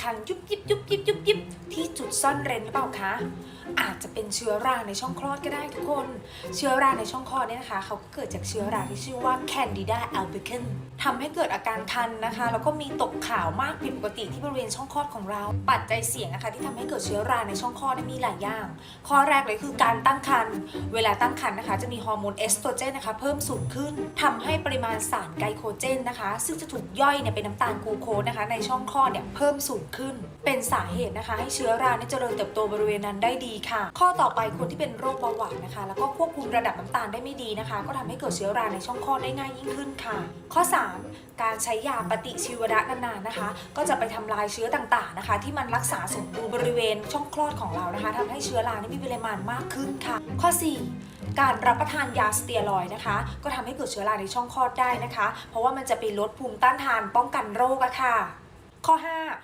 คันยุบยิบยุบยิบยุบยิบที่จุดซ่อนเร้นหรือเปล่าคะ อาจจะเป็นเชื้อราในช่องคลอดก็ได้ทุกคน เชื้อราในช่องคลอดเนี่ยนะคะ เขาก็เกิดจากเชื้อราที่ชื่อว่า Candida albicans ทำให้เกิดอาการคันนะคะ แล้วก็มีตกขาวมากผิดปกติที่บริเวณช่องคลอดของเรา ปัจจัยเสี่ยงนะคะที่ทำให้เกิดเชื้อราในช่องคลอดเนี่ยมีหลายอย่าง ข้อแรกเลยคือการตั้งครรภ์ เวลาตั้งครรภ์นะคะ จะมีฮอร์โมนเอสโตรเจนนะคะเพิ่มสูงขึ้นทำให้ปริมาณสารไกลโคเจนนะคะ ซึ่งจะถูกย่อยเนี่ยเป็นน้ำตาลกูโคสนะคะในช่องคลอดเนี่ยเพิ่มสูงขึ้น เป็นสาเหตุนะคะ ให้เชื้อราเนี่ยเจริญเติบโตบริเวณนั้นได้ดีค่ะ ข้อต่อไปคนที่เป็นโรคเบาหวานนะคะ แล้วก็ควบคุมระดับน้ำตาลได้ไม่ดีนะคะ ก็ทำให้เกิดเชื้อราในช่องคลอดได้ง่ายยิ่งขึ้นค่ะ ข้อ 3 การใช้ยาปฏิชีวนะนานๆนะคะ ก็จะไปทำลายเชื้อต่างๆนะคะ ที่มันรักษาสมดุลบริเวณช่องคลอดของเรานะคะทำให้เชื้อรานี่มีปริมาณมากขึ้นค่ะ ข้อ 4การรับประทานยาสเตียรอยนะคะ ก็ทำให้เกิดเชื้อราในช่องคลอดได้นะคะ เพราะว่ามันจะไปลดภูมิต้านทานป้องกันโรคอะค่ะ ข้อ